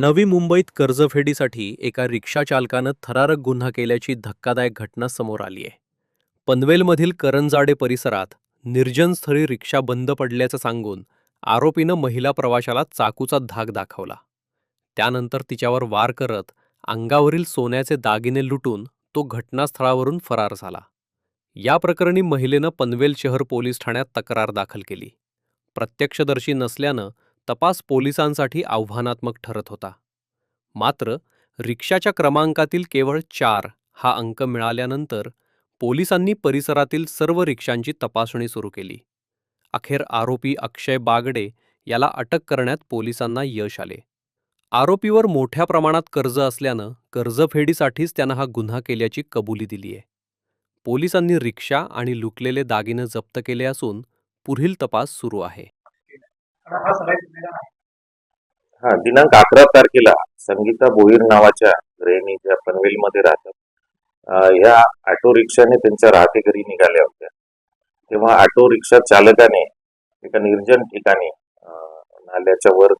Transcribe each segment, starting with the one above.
नवी मुंबईत कर्जफेडीसाठी एका रिक्षाचालकानं थरारक गुन्हा केल्याची धक्कादायक घटना समोर आली आहे. पनवेलमधील करंजाडे परिसरात निर्जन स्थळी रिक्षा बंद पडल्याचं सांगून आरोपीनं महिला प्रवाशाला चाकूचा धाक दाखवला. त्यानंतर तिच्यावर वार करत अंगावरील सोन्याचे दागिने लुटून तो घटनास्थळावरून फरार झाला. या प्रकरणी महिलेनं पनवेल शहर पोलीस ठाण्यात तक्रार दाखल केली. प्रत्यक्षदर्शी नसल्यानं तपास पोलिसांसाठी आव्हानात्मक ठरत होता. मात्र रिक्षाच्या क्रमांकातील केवळ चार हा अंक मिळाल्यानंतर पोलिसांनी परिसरातील सर्व रिक्षांची तपासणी सुरू केली. अखेर आरोपी अक्षय बागडे याला अटक करण्यात पोलिसांना यश आले. आरोपीवर मोठ्या प्रमाणात कर्ज असल्यानं कर्जफेडीसाठीच त्यानं हा गुन्हा केल्याची कबुली दिली आहे पोलिसांनी रिक्षा आणि लुकलेले दागिने जप्त केले असून पुढील तपास सुरू आहे. हा दिनांक अकरा तारखेला संगीता बोईर नावाच्या गृहिणी ज्या पनवेलमध्ये राहतात ह्या ऑटो रिक्षाने त्यांच्या राहते घरी निघाल्या होत्या. तेव्हा ऑटो रिक्षा चालकाने एका निर्जन ठिकाणी नाल्याच्या वर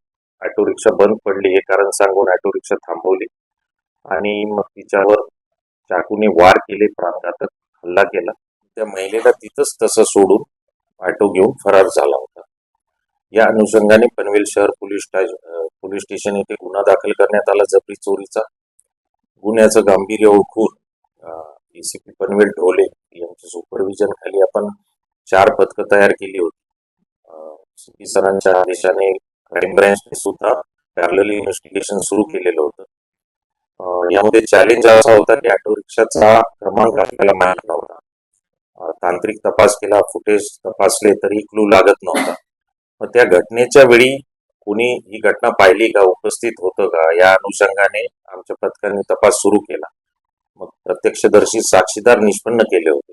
ऑटो रिक्षा बंद पडली. हे कारण सांगून ऑटो रिक्षा थांबवली आणि मग तिच्यावर चाकूने वार केले प्राणघातक हल्ला केला. त्या महिलेला तिथंच तसं सोडून ऑटो घेऊन फरार झाला होता. या अनुषंगाने पनवेल शहर पोलीस पोलीस स्टेशन येथे गुन्हा दाखल करण्यात आला. जबरी चोरीचा गुन्ह्याचं गांभीर्य ओळखून एसीपी पनवेल ढोले यांच्या सुपरविजन खाली आपण चार पथकं तयार केली होती. सीपी सरांच्या आदेशाने क्राईम ब्रँचने सुद्धा पॅरल इन्व्हेस्टिगेशन सुरू केलेलं होतं. यामध्ये चॅलेंज असा होता की ऑटो रिक्षाचा क्रमांक आपल्याला माहीत नव्हता. तांत्रिक तपास केला फुटेज तपासले तरी क्लू लागत नव्हता. मग त्या घटनेच्या वेळी कुणी ही घटना पाहिली का उपस्थित होतं का? या अनुषंगाने आमच्या पथकाने तपास सुरू केला. मग प्रत्यक्षदर्शी साक्षीदार निष्पन्न केले होते.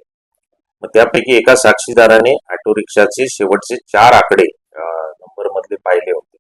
मग त्यापैकी एका साक्षीदाराने ऑटो रिक्षाचे शेवटचे चार आकडे नंबर मधले पाहिले होते.